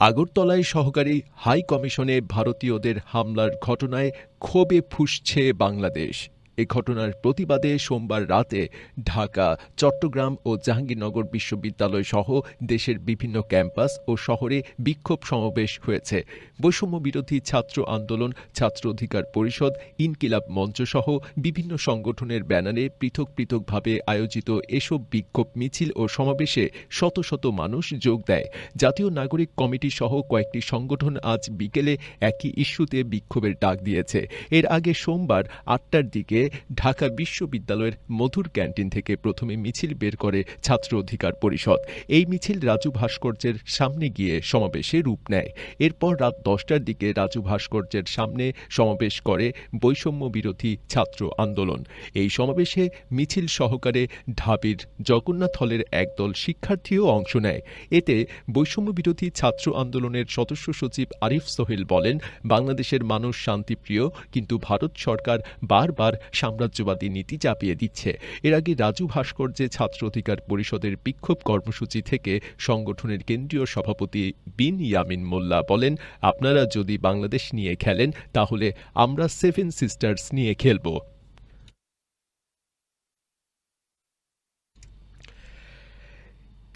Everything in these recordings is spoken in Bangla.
আগরতলায় সহকারী হাই কমিশনে ভারতীয়দের হামলার ঘটনায় ক্ষোভে ফুঁসছে বাংলাদেশ। এ ঘটনার প্রতিবাদে সোমবার রাতে ঢাকা, চট্টগ্রাম ও জাহাঙ্গীরনগর বিশ্ববিদ্যালয় সহ দেশের বিভিন্ন ক্যাম্পাস ও শহরে বিক্ষোভ সমাবেশ হয়েছে। বৈষম্য বিরোধী ছাত্র আন্দোলন, ছাত্র অধিকার পরিষদ, ইনকিলাব মঞ্চ সহ বিভিন্ন সংগঠনের ব্যানারে পৃথক পৃথকভাবে আয়োজিত এসব বিক্ষোভ মিছিল ও সমাবেশে শত শত মানুষ যোগ দেয়। জাতীয় নাগরিক কমিটি সহ কয়েকটি সংগঠন আজ বিকেলে একই ইস্যুতে বিক্ষোভের ডাক দিয়েছে। এর আগে সোমবার আটটার দিকে ঢাকা বিশ্ববিদ্যালয়ের মধুর ক্যান্টিন থেকে প্রথমে মিছিল বের করে ছাত্র অধিকার পরিষদ। এই মিছিল রাজু ভাস্কর্যের সামনে গিয়ে সমাবেশে রূপ নেয়। এরপর রাত দশটার দিকে রাজু ভাস্কর্যের সামনে সমাবেশ করে বৈষম্য বিরোধী ছাত্র আন্দোলন। এই সমাবেশে মিছিল সহকারে ঢাবির জগন্নাথ হলের একদল শিক্ষার্থীও অংশ নেয়। এতে বৈষম্য বিরোধী ছাত্র আন্দোলনের সদস্য সচিব আরিফ সোহেল বলেন, বাংলাদেশের মানুষ শান্তিপ্রিয়, কিন্তু ভারত সরকার বারবার সাম্রাজ্যবাদী নীতি চাপিয়ে দিচ্ছে। এর আগে রাজু ভাস্কর্যে ছাত্র অধিকার পরিষদের বিক্ষোভ কর্মসূচি থেকে সংগঠনের কেন্দ্রীয় সভাপতি বিন ইয়ামিন মোল্লা বলেন, আপনারা যদি বাংলাদেশ নিয়ে খেলেন, তাহলে আমরা সেভেন সিস্টার্স নিয়ে খেলব।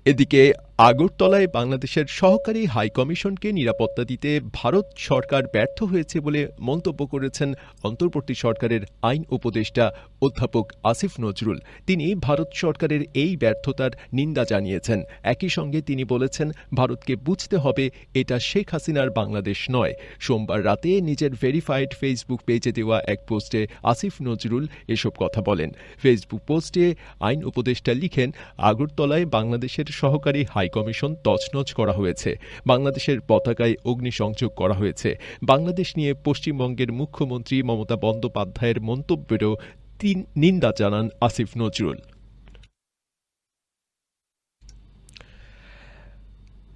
এদিকে আগরতলায় বাংলাদেশের সহকারী হাইকমিশনকে নিরাপত্তা দিতে ভারত সরকার ব্যর্থ হয়েছে বলে মন্তব্য করেছেন অন্তর্বর্তী সরকারের আইন উপদেষ্টা অধ্যাপক আসিফ নজরুল। তিনি ভারত সরকারের এই ব্যর্থতার নিন্দা জানিয়েছেন। একই সঙ্গে তিনি বলেছেন, ভারতকে বুঝতে হবে এটা শেখ হাসিনার বাংলাদেশ নয়। সোমবার রাতে নিজের ভেরিফাইড ফেসবুক পেজে দেওয়া এক পোস্টে আসিফ নজরুল এসব কথা বলেন। ফেসবুক পোস্টে আইন উপদেষ্টা লিখেন, আগরতলায় বাংলাদেশের সহকারী হাই কমিশন তছনছ করা হয়েছে। বাংলাদেশের পতাকায় অগ্নিসংযোগ করা হয়েছে। বাংলাদেশ নিয়ে পশ্চিমবঙ্গের মুখ্যমন্ত্রী মমতা বন্দ্যোপাধ্যায়ের মন্তব্যেরও নিন্দা জানান আসিফ নজরুল।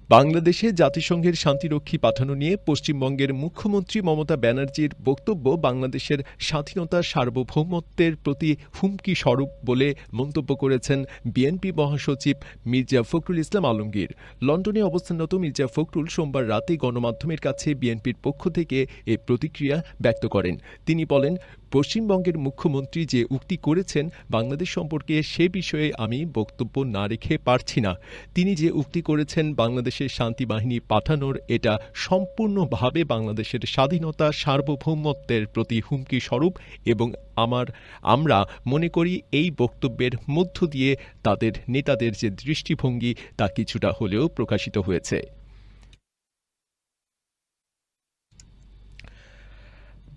বাংলাদেশে জাতিসংঘের শান্তিরক্ষী পাঠানো নিয়ে পশ্চিমবঙ্গের মুখ্যমন্ত্রী মমতা ব্যানার্জির বক্তব্য বাংলাদেশের স্বাধীনতা সার্বভৌমত্বের প্রতি হুমকি স্বরূপ বলে মন্তব্য করেছেন বিএনপি মহাসচিব মির্জা ফখরুল ইসলাম আলমগীর। লন্ডনে অবস্থানরত মির্জা ফখরুল সোমবার রাতে গণমাধ্যমের কাছে বিএনপির পক্ষ থেকে এ প্রতিক্রিয়া ব্যক্ত করেন। তিনি বলেন পশ্চিমবঙ্গের মুখ্যমন্ত্রী যে উক্তি করেছেন বাংলাদেশ সম্পর্কে সে বিষয়ে আমি বক্তব্য না রেখে পারছি না। তিনি যে উক্তি করেছেন বাংলাদেশের শান্তি বাহিনী পাঠানোর, এটা সম্পূর্ণভাবে বাংলাদেশের স্বাধীনতা সার্বভৌমত্বের প্রতি হুমকি স্বরূপ এবং আমার, আমরা মনে করি এই বক্তব্যের মধ্য দিয়ে তাদের নেতাদের যে দৃষ্টিভঙ্গি তা কিছুটা হলেও প্রকাশিত হয়েছে।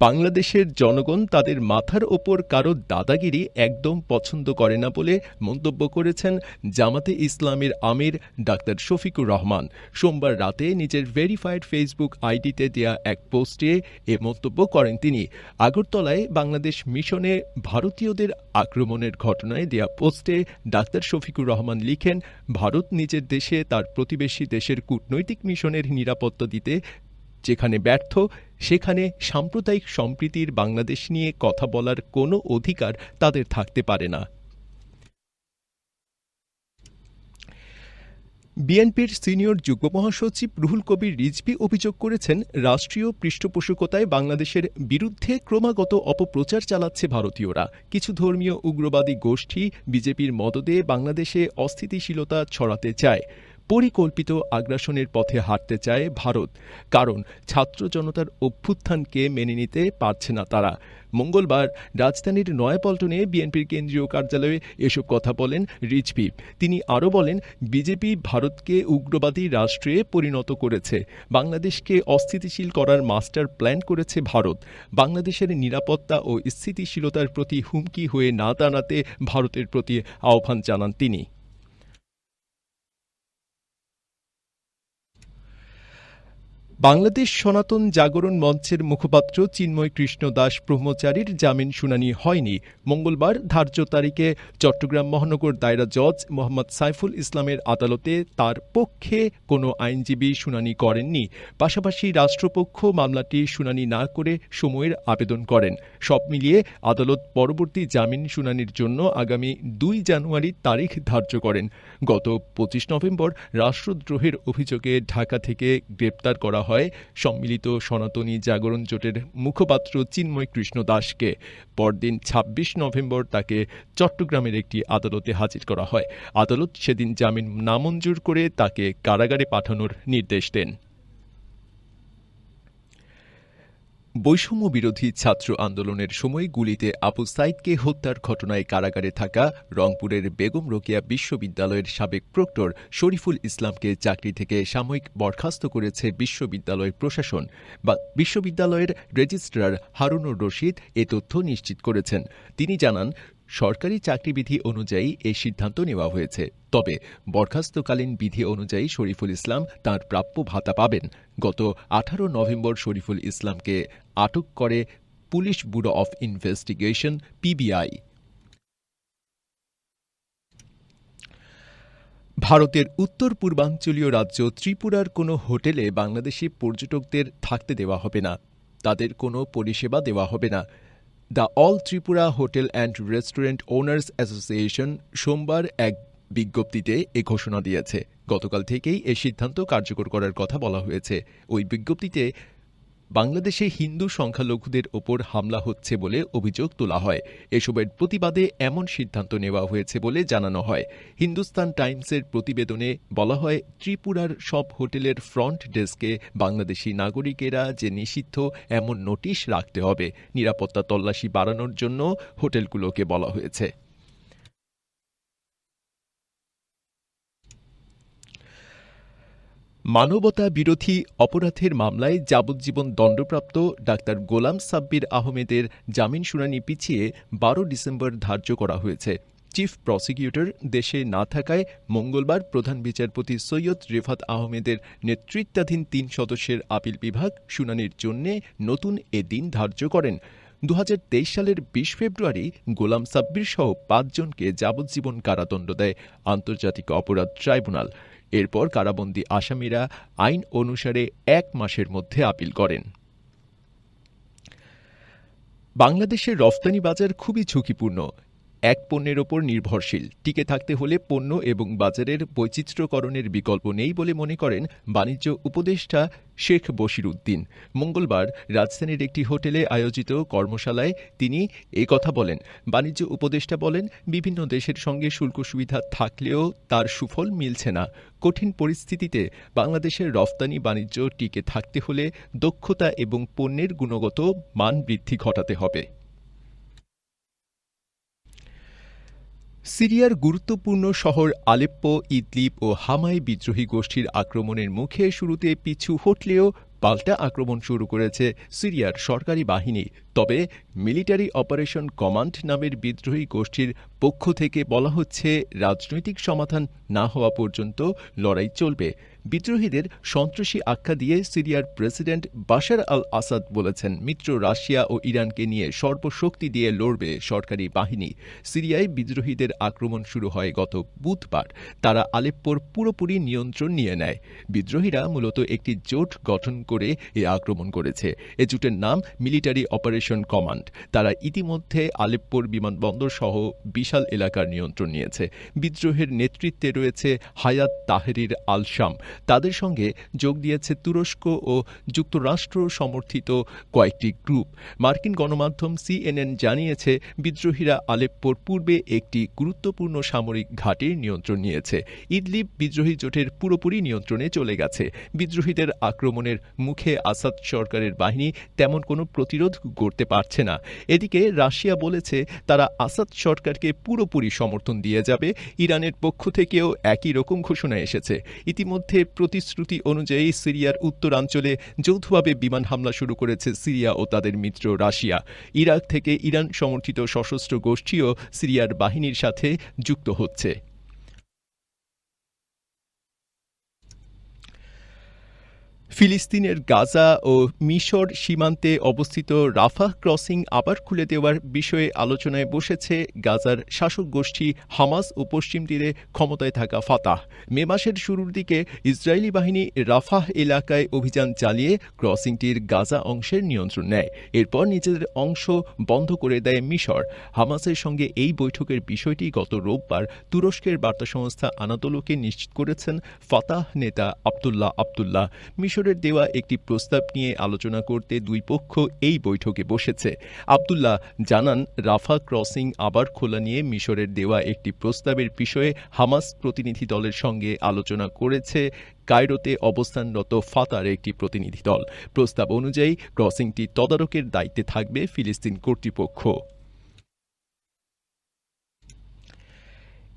বাংলাদেশের জনগণ তাদের মাথার ওপর কারও দাদাগিরি একদম পছন্দ করে না বলে মন্তব্য করেছেন জামাতে ইসলামের আমির ডাক্তার শফিকুর রহমান। সোমবার রাতে নিজের ভেরিফাইড ফেসবুক আইডিতে দেয়া এক পোস্টে এ মন্তব্য করেন তিনি। আগরতলায় বাংলাদেশ মিশনে ভারতীয়দের আক্রমণের ঘটনায় দেয়া পোস্টে ডাক্তার শফিকুর রহমান লিখেন, ভারত নিজের দেশে তার প্রতিবেশী দেশের কূটনৈতিক মিশনের নিরাপত্তা দিতে যেখানে ব্যর্থ, সেখানে সাম্প্রদায়িক সম্প্রীতির বাংলাদেশ নিয়ে কথা বলার কোনো অধিকার তাদের থাকতে পারে না। বিএনপির সিনিয়র যুগ্ম মহাসচিব রুহুল কবির রিজভি অভিযোগ করেছেন, রাষ্ট্রীয় পৃষ্ঠপোষকতায় বাংলাদেশের বিরুদ্ধে ক্রমাগত অপপ্রচার চালাচ্ছে ভারতীয়রা। কিছু ধর্মীয় উগ্রবাদী গোষ্ঠী বিজেপির মদদে বাংলাদেশে অস্থিতিশীলতা ছড়াতে চায়। পরিকল্পিত আগ্রাসনের পথে হাঁটতে চায় ভারত, কারণ ছাত্র জনতার অভ্যুত্থানকে মেনে নিতে পারছে না তারা। মঙ্গলবার রাজধানীর নয়াপল্টনে বিএনপির কেন্দ্রীয় কার্যালয়ে এসব কথা বলেন রিজভি। তিনি আরও বলেন, বিজেপি ভারতকে উগ্রবাদী রাষ্ট্রে পরিণত করেছে। বাংলাদেশকে অস্থিতিশীল করার মাস্টার প্ল্যান করেছে ভারত। বাংলাদেশের নিরাপত্তা ও স্থিতিশীলতার প্রতি হুমকি হয়ে না দাঁড়াতে ভারতের প্রতি আহ্বান জানান তিনি। বাংলাদেশ সনাতন জাগরণ মঞ্চের মুখপাত্র চিন্ময় কৃষ্ণ দাস ব্রহ্মচারীর জামিন শুনানি হয়নি। মঙ্গলবার ধার্য তারিখে চট্টগ্রাম মহানগর দায়রা জজ মোহাম্মদ সাইফুল ইসলামের আদালতে তার পক্ষে কোনো আইনজীবী শুনানি করেননি। পাশাপাশি রাষ্ট্রপক্ষ মামলাটি শুনানি না করে সময়ের আবেদন করেন। সব মিলিয়ে আদালত পরবর্তী জামিন শুনানির জন্য আগামী দুই জানুয়ারি তারিখ ধার্য করেন। গত পঁচিশ নভেম্বর রাষ্ট্রদ্রোহের অভিযোগে ঢাকা থেকে গ্রেপ্তার করা হয় সম্মিলিত সনাতনী জাগরণ জোটের মুখপাত্র চিন্ময় কৃষ্ণ দাসকে। পরদিন ২৬ নভেম্বর তাকে চট্টগ্রামের একটি আদালতে হাজির করা হয়। আদালত সেদিন জামিন নামঞ্জুর করে তাকে কারাগারে পাঠানোর নির্দেশ দেন। বৈষম্য বিরোধী ছাত্র আন্দোলনের সময় গুলিতে আবু সাইদকে হত্যার ঘটনায় কারাগারে থাকা রংপুরের বেগম রোকেয়া বিশ্ববিদ্যালয়ের সাবেক প্রক্টর শরীফুল ইসলামকে চাকরি থেকে সাময়িক বরখাস্ত করেছে বিশ্ববিদ্যালয়ের প্রশাসন। বা বিশ্ববিদ্যালয়ের রেজিস্ট্রার হারুনুর রশিদ এ তথ্য নিশ্চিত করেছেন। তিনি জানান সরকারি চাকরিবিধি অনুযায়ী এই সিদ্ধান্ত নেওয়া হয়েছে। তবে বরখাস্তকালীন বিধি অনুযায়ী শরীফুল ইসলাম তার প্রাপ্য ভাতা পাবেন। গত আঠারো নভেম্বর শরীফুল ইসলামকে আটক করে police bureau of investigation, PBI. ভারতের উত্তর পূর্বাঞ্চলীয় রাজ্য ত্রিপুরার কোনো হোটেলে বাংলাদেশি পর্যটকদের থাকতে দেওয়া হবে না। তাদের কোনো পরিষেবা দেওয়া হবে না। The all Tripura hotel and restaurant owners association সোমবার এক বিজ্ঞপ্তিতে এ ঘোষণা দিয়েছে। গতকাল থেকেই এ সিদ্ধান্ত কার্যকর করার কথা বলা হয়েছে। ওই বিজ্ঞপ্তিতে বাংলাদেশে হিন্দু সংখ্যালঘুদের ওপর হামলা হচ্ছে বলে অভিযোগ তোলা হয়। এসবের প্রতিবাদে এমন সিদ্ধান্ত নেওয়া হয়েছে বলে জানানো হয়। হিন্দুস্তান টাইমসের প্রতিবেদনে বলা হয়, ত্রিপুরার সব হোটেলের ফ্রন্ট ডেস্কে বাংলাদেশি নাগরিকেরা যে নিষিদ্ধ, এমন নোটিশ রাখতে হবে। নিরাপত্তা তল্লাশি বাড়ানোর জন্য হোটেলগুলোকে বলা হয়েছে। মানবতা বিরোধী অপরাধের মামলায় যাবজ্জীবন দণ্ডপ্রাপ্ত ডাক্তার গোলাম সাব্বির আহমেদের জামিন শুনানি পিছিয়ে বারো ডিসেম্বর ধার্য করা হয়েছে। চিফ প্রসিকিউটর দেশে না থাকায় মঙ্গলবার প্রধান বিচারপতি সৈয়দ রেফাত আহমেদের নেতৃত্বাধীন তিন সদস্যের আপিল বিভাগ শুনানির জন্য নতুন এ দিন ধার্য করেন। দু হাজার তেইশ সালের বিশ ফেব্রুয়ারি গোলাম সাব্বির সহ পাঁচজনকে যাবজ্জীবন কারাদণ্ড দেয় আন্তর্জাতিক অপরাধ ট্রাইব্যুনাল। এরপর কারাবন্দী আসামিরা আইন অনুসারে এক মাসের মধ্যে আপিল করেন। বাংলাদেশের রফতানি বাজার খুবই ঝুঁকিপূর্ণ। এক পণ্যের ওপর নির্ভরশীল। টিকে থাকতে হলে পণ্য এবং বাজারের বৈচিত্র্যকরণের বিকল্প নেই বলে মনে করেন বাণিজ্য উপদেষ্টা শেখ বশির উদ্দিন মঙ্গলবার রাজধানীর একটি হোটেলে আয়োজিত কর্মশালায় তিনি কথা বলেন। বাণিজ্য উপদেষ্টা বলেন, বিভিন্ন দেশের সঙ্গে শুল্ক সুবিধা থাকলেও তার সুফল মিলছে না। কঠিন পরিস্থিতিতে বাংলাদেশের রফতানি বাণিজ্য টিকে থাকতে হলে দক্ষতা এবং পণ্যের গুণগত মান বৃদ্ধি ঘটাতে হবে। সিরিয়ার গুরুত্বপূর্ণ শহর আলেপ্পো ইদলিপ ও হামাই বিদ্রোহী গোষ্ঠীর আক্রমণের মুখে শুরুতে পিছু হটলেও পাল্টা আক্রমণ শুরু করেছে সিরিয়ার সরকারি বাহিনী। তবে মিলিটারি অপারেশন কমান্ড নামের বিদ্রোহী গোষ্ঠীর পক্ষ থেকে বলা হচ্ছে, রাজনৈতিক সমাধান না হওয়া পর্যন্ত লড়াই চলবে। বিদ্রোহীদের সন্ত্রাসী আখ্যা দিয়ে সিরিয়ার প্রেসিডেন্ট বাশার আল আসাদ বলেছেন, মিত্র রাশিয়া ও ইরানকে নিয়ে সর্বশক্তি দিয়ে লড়বে সরকারি বাহিনী। সিরিয়ায় বিদ্রোহীদের আক্রমণ শুরু হয় গত বুধবার। তারা আলেপ্পোর পুরোপুরি নিয়ন্ত্রণ নিয়ে নেয়। বিদ্রোহীরা মূলত একটি জোট গঠন করে এ আক্রমণ করেছে। এ জোটের নাম মিলিটারি অপারেশন কমান্ড। তারা ইতিমধ্যে আলেপ্পোর বিমানবন্দর সহ বিশাল এলাকার নিয়ন্ত্রণ নিয়েছে। বিদ্রোহের নেতৃত্বে রয়েছে হায়াত তাহেরির আল শাম তাদের সঙ্গে যোগ দিয়েছে তুরস্ক ও যুক্তরাষ্ট্র সমর্থিত কয়েকটি গ্রুপ। মার্কিন গণমাধ্যম সিএনএন জানিয়েছে, বিদ্রোহীরা আলেপ্পোর পূর্বে একটি গুরুত্বপূর্ণ সামরিক ঘাটির নিয়ন্ত্রণ নিয়েছে। ইদলিব বিদ্রোহী জোটের পুরোপুরি নিয়ন্ত্রণে চলে গেছে। বিদ্রোহীদের আক্রমণের মুখে আসাদ সরকারের বাহিনী তেমন কোনো প্রতিরোধ গড়তে পারছে না। এদিকে রাশিয়া বলেছে, তারা আসাদ সরকারকে পুরোপুরি সমর্থন দিয়ে যাবে। ইরানের পক্ষ থেকেও একই রকম ঘোষণা এসেছে। ইতিমধ্যে প্রতিশ্রুতি অনুযায়ী সিরিয়ার উত্তরাঞ্চলে যৌথভাবে বিমান হামলা শুরু করেছে সিরিয়া ও তাদের মিত্র রাশিয়া। ইরাক থেকে ইরান সমর্থিত সশস্ত্র গোষ্ঠীও সিরিয়ার বাহিনীর সাথে যুক্ত হচ্ছে। ফিলিস্তিনের গাজা ও মিশর সীমান্তে অবস্থিত রাফাহ ক্রসিং আবার খুলে দেওয়ার বিষয়ে আলোচনায় বসেছে গাজার শাসক গোষ্ঠী হামাস ও পশ্চিম তীরে ক্ষমতায় থাকা ফাতাহ। মে মাসের শুরুর দিকে ইসরায়েলি বাহিনী রাফাহ এলাকায় অভিযান চালিয়ে ক্রসিংটির গাজা অংশের নিয়ন্ত্রণ নেয়। এরপর নিজেদের অংশ বন্ধ করে দেয় মিশর। হামাসের সঙ্গে এই বৈঠকের বিষয়টি গত রোববার তুরস্কের বার্তা সংস্থা আনাতোলোকে নিশ্চিত করেছেন ফাতাহ নেতা আবদুল্লাহ আবদুল্লাহ। মিশরের দেওয়া একটি প্রস্তাব নিয়ে আলোচনা করতে দুই পক্ষ এই বৈঠকে বসেছে। আবদুল্লাহ জানান, রাফা ক্রসিং আবার খোলা নিয়ে মিশরের দেওয়া একটি প্রস্তাবের বিষয়ে হামাস প্রতিনিধি দলের সঙ্গে আলোচনা করেছে। কায়রোতে অবস্থানরত ফাতার একটি প্রতিনিধি দল। প্রস্তাব অনুযায়ী, ক্রসিংটি তদারকের দায়িত্বে থাকবে ফিলিস্তিন কর্তৃপক্ষ।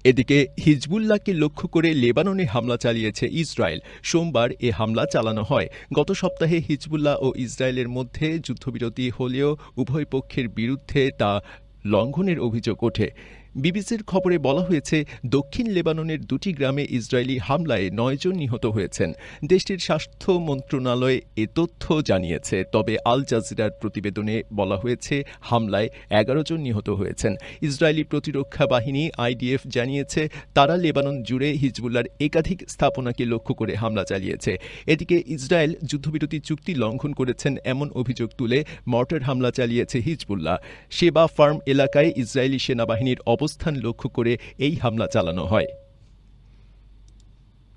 এদিকে হিজবুল্লাহকে লক্ষ্য করে লেবাননে হামলা চালিয়েছে ইসরায়েল। সোমবার এ হামলা চালানো হয়। গত সপ্তাহে হিজবুল্লাহ ও ইসরায়েলের মধ্যে যুদ্ধবিরতি হলেও উভয় পক্ষের বিরুদ্ধে তা লঙ্ঘনের অভিযোগ ওঠে। বিবিসির খবরে বলা হয়েছে, দক্ষিণ লেবাননের দুটি গ্রামে ইসরায়েলি হামলায় নয়জন নিহত হয়েছেন। দেশটির স্বাস্থ্য মন্ত্রণালয় এ তথ্য জানিয়েছে, তবে আল জাজিরার প্রতিবেদনে বলা হয়েছে, হামলায় এগারো জন নিহত হয়েছেন। ইসরায়েলি প্রতিরক্ষা বাহিনী আইডিএফ জানিয়েছে, তারা লেবানন জুড়ে হিজবুল্লার একাধিক স্থাপনাকে লক্ষ্য করে হামলা চালিয়েছে। এদিকে ইসরায়েল যুদ্ধবিরতি চুক্তি লঙ্ঘন করেছেন এমন অভিযোগ তুলে মর্টার হামলা চালিয়েছে হিজবুল্লাহ। সেবা ফার্ম এলাকায় ইসরায়েলি সেনাবাহিনীর অবস্থান লক্ষ্য করে এই হামলা চালানো হয়।